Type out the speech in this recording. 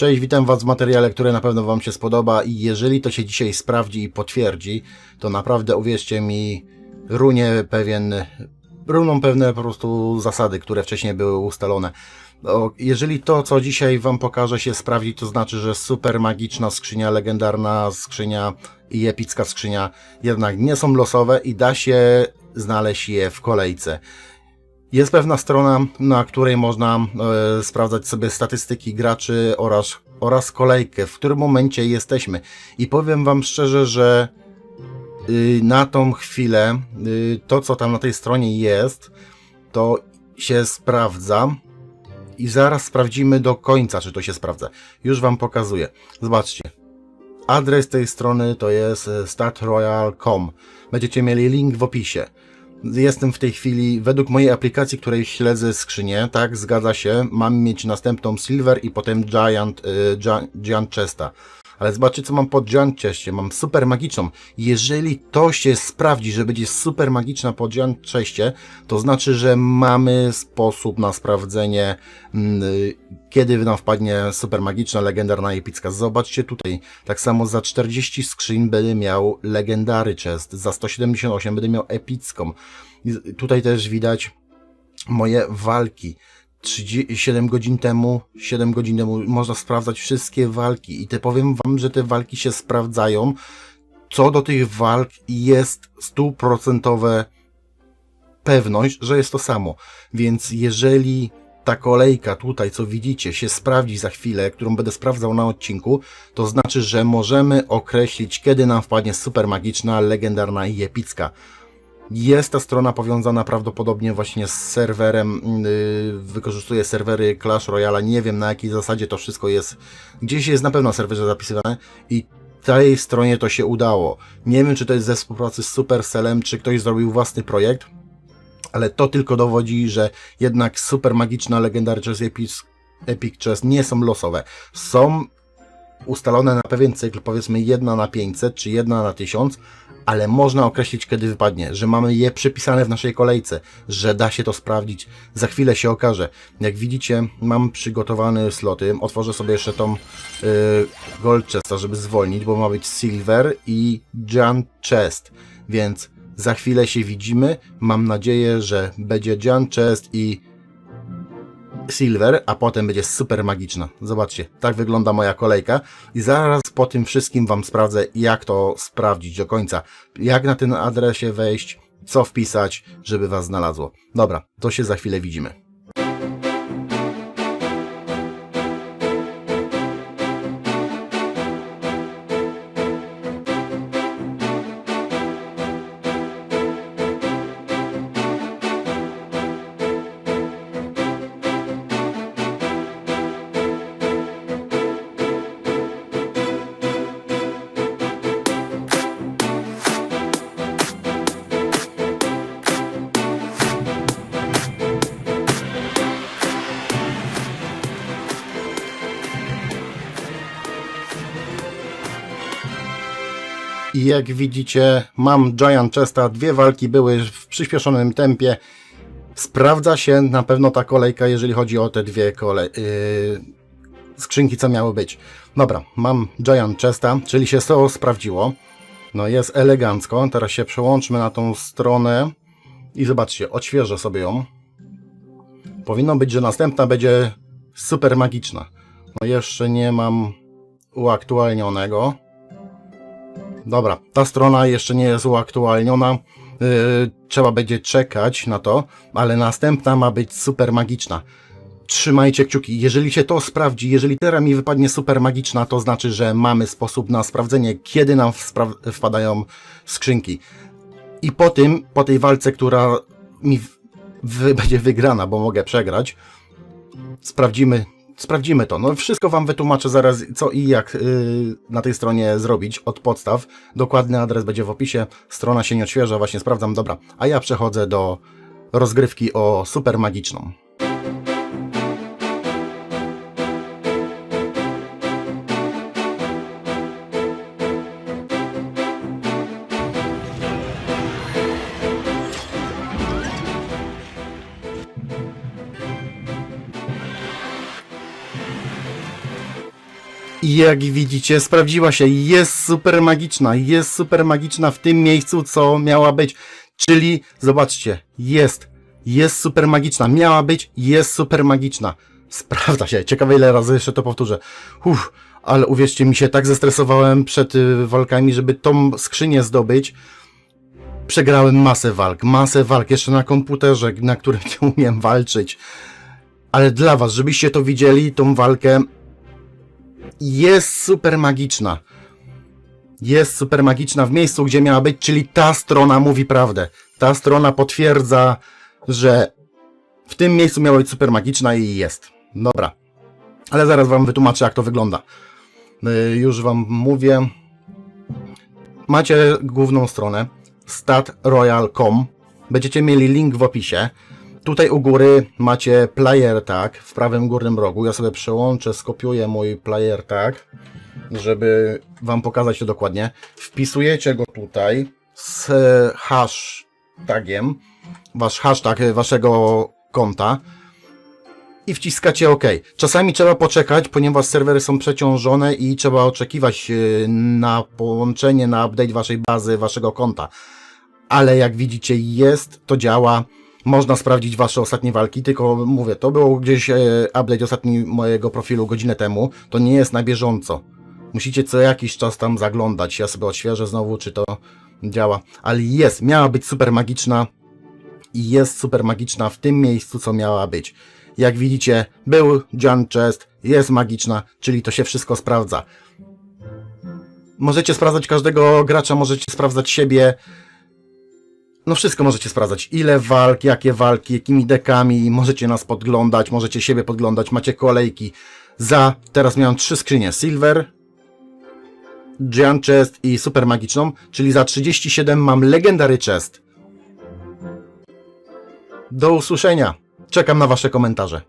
Cześć, witam Was w materiale, który na pewno Wam się spodoba i jeżeli to się dzisiaj sprawdzi i potwierdzi, to naprawdę uwierzcie mi, runie pewien, runą pewne po prostu zasady, które wcześniej były ustalone. Jeżeli to, co dzisiaj Wam pokażę się sprawdzi, to znaczy, że super magiczna skrzynia, legendarna skrzynia i epicka skrzynia jednak nie są losowe i da się znaleźć je w kolejce. Jest pewna strona, na której można e, sprawdzać sobie statystyki graczy oraz, oraz kolejkę, w którym momencie jesteśmy. I powiem Wam szczerze, że y, na tą chwilę y, to, co tam na tej stronie jest, to się sprawdza. I zaraz sprawdzimy do końca, czy to się sprawdza. Już Wam pokazuję. Zobaczcie. Adres tej strony to jest e, statroyal.com. Będziecie mieli link w opisie. Jestem w tej chwili, według mojej aplikacji, której śledzę skrzynię, tak, zgadza się, mam mieć następną Silver i potem Giant, y, Gia- Giant Chesta. Ale zobaczcie, co mam pod Chestie. Mam super magiczną. Jeżeli to się sprawdzi, że będzie super magiczna pod Giant Chestie, to znaczy, że mamy sposób na sprawdzenie, mm, kiedy nam wpadnie super magiczna, legendarna epicka. Zobaczcie tutaj. Tak samo za 40 skrzyń będę miał legendary chest. Za 178 będę miał epicką. I tutaj też widać moje walki. 30, 7 godzin temu, 7 godzin temu można sprawdzać wszystkie walki i te powiem wam, że te walki się sprawdzają. Co do tych walk jest stuprocentowe pewność, że jest to samo. Więc jeżeli ta kolejka tutaj, co widzicie, się sprawdzi za chwilę, którą będę sprawdzał na odcinku, to znaczy, że możemy określić, kiedy nam wpadnie super magiczna, legendarna i epicka. Jest ta strona powiązana prawdopodobnie właśnie z serwerem, yy, wykorzystuje serwery Clash Royale, nie wiem na jakiej zasadzie to wszystko jest, gdzieś jest na pewno serwerze zapisywane i tej stronie to się udało. Nie wiem, czy to jest ze współpracy z Supercellem, czy ktoś zrobił własny projekt, ale to tylko dowodzi, że jednak super magiczna Legendary Chess Epic, Epic Chess nie są losowe. Są ustalone na pewien cykl, powiedzmy jedna na 500 czy jedna na 1000, ale można określić kiedy wypadnie, że mamy je przypisane w naszej kolejce, że da się to sprawdzić. Za chwilę się okaże. Jak widzicie, mam przygotowane sloty. Otworzę sobie jeszcze tą yy, Gold Chesta, żeby zwolnić, bo ma być Silver i Giant Chest, więc za chwilę się widzimy. Mam nadzieję, że będzie Giant Chest i Silver, a potem będzie super magiczna. Zobaczcie, tak wygląda moja kolejka i zaraz po tym wszystkim Wam sprawdzę, jak to sprawdzić do końca. Jak na tym adresie wejść, co wpisać, żeby Was znalazło. Dobra, to się za chwilę widzimy. I jak widzicie, mam Giant Chesta. Dwie walki były w przyspieszonym tempie. Sprawdza się na pewno ta kolejka, jeżeli chodzi o te dwie kole yy, skrzynki, co miały być. Dobra, mam Giant Chesta, czyli się to sprawdziło. No jest elegancko. Teraz się przełączmy na tą stronę i zobaczcie, odświeżę sobie ją. Powinno być, że następna będzie super magiczna. No jeszcze nie mam uaktualnionego. Dobra, ta strona jeszcze nie jest uaktualniona. Yy, trzeba będzie czekać na to, ale następna ma być super magiczna. Trzymajcie kciuki. Jeżeli się to sprawdzi, jeżeli teraz mi wypadnie super magiczna, to znaczy, że mamy sposób na sprawdzenie, kiedy nam wpadają skrzynki. I po tym, po tej walce, która mi będzie wygrana, bo mogę przegrać, sprawdzimy, sprawdzimy to. No wszystko Wam wytłumaczę zaraz, co i jak yy, na tej stronie zrobić od podstaw. Dokładny adres będzie w opisie. Strona się nie odświeża, właśnie sprawdzam. Dobra, a ja przechodzę do rozgrywki o super magiczną. I jak widzicie, sprawdziła się, jest super magiczna, jest super magiczna w tym miejscu, co miała być. Czyli, zobaczcie, jest, jest super magiczna, miała być, jest super magiczna. Sprawdza się, ciekawe ile razy jeszcze to powtórzę. Uff, ale uwierzcie mi się, tak zestresowałem przed y, walkami, żeby tą skrzynię zdobyć. Przegrałem masę walk, masę walk, jeszcze na komputerze, na którym nie umiem walczyć. Ale dla was, żebyście to widzieli, tą walkę, jest super magiczna. Jest super magiczna w miejscu, gdzie miała być, czyli ta strona mówi prawdę. Ta strona potwierdza, że w tym miejscu miała być super magiczna i jest. Dobra. Ale zaraz wam wytłumaczę, jak to wygląda. Y, Już wam mówię. Macie główną stronę statroyal.com. Będziecie mieli link w opisie. Tutaj u góry macie player tag w prawym górnym rogu. Ja sobie przełączę, skopiuję mój player tag, żeby wam pokazać to dokładnie. Wpisujecie go tutaj z hashtagiem, wasz hashtag waszego konta i wciskacie OK. Czasami trzeba poczekać, ponieważ serwery są przeciążone i trzeba oczekiwać yy, na połączenie, na update waszej bazy, waszego konta. Ale jak widzicie, jest, to działa. Można sprawdzić wasze ostatnie walki, tylko mówię, to było gdzieś e, update ostatni mojego profilu godzinę temu. To nie jest na bieżąco. Musicie co jakiś czas tam zaglądać. Ja sobie odświeżę znowu, czy to działa. Ale jest, miała być super magiczna i jest super magiczna w tym miejscu, co miała być. Jak widzicie, był Jan Chest, jest magiczna, czyli to się wszystko sprawdza. Możecie sprawdzać każdego gracza, możecie sprawdzać siebie. No wszystko możecie sprawdzać. Ile walk, jakie walki, jakimi dekami, możecie nas podglądać, możecie siebie podglądać, macie kolejki. Za, teraz miałem trzy skrzynie, Silver, Giant Chest i Super Magiczną, czyli za 37 mam Legendary Chest. Do usłyszenia. Czekam na wasze komentarze.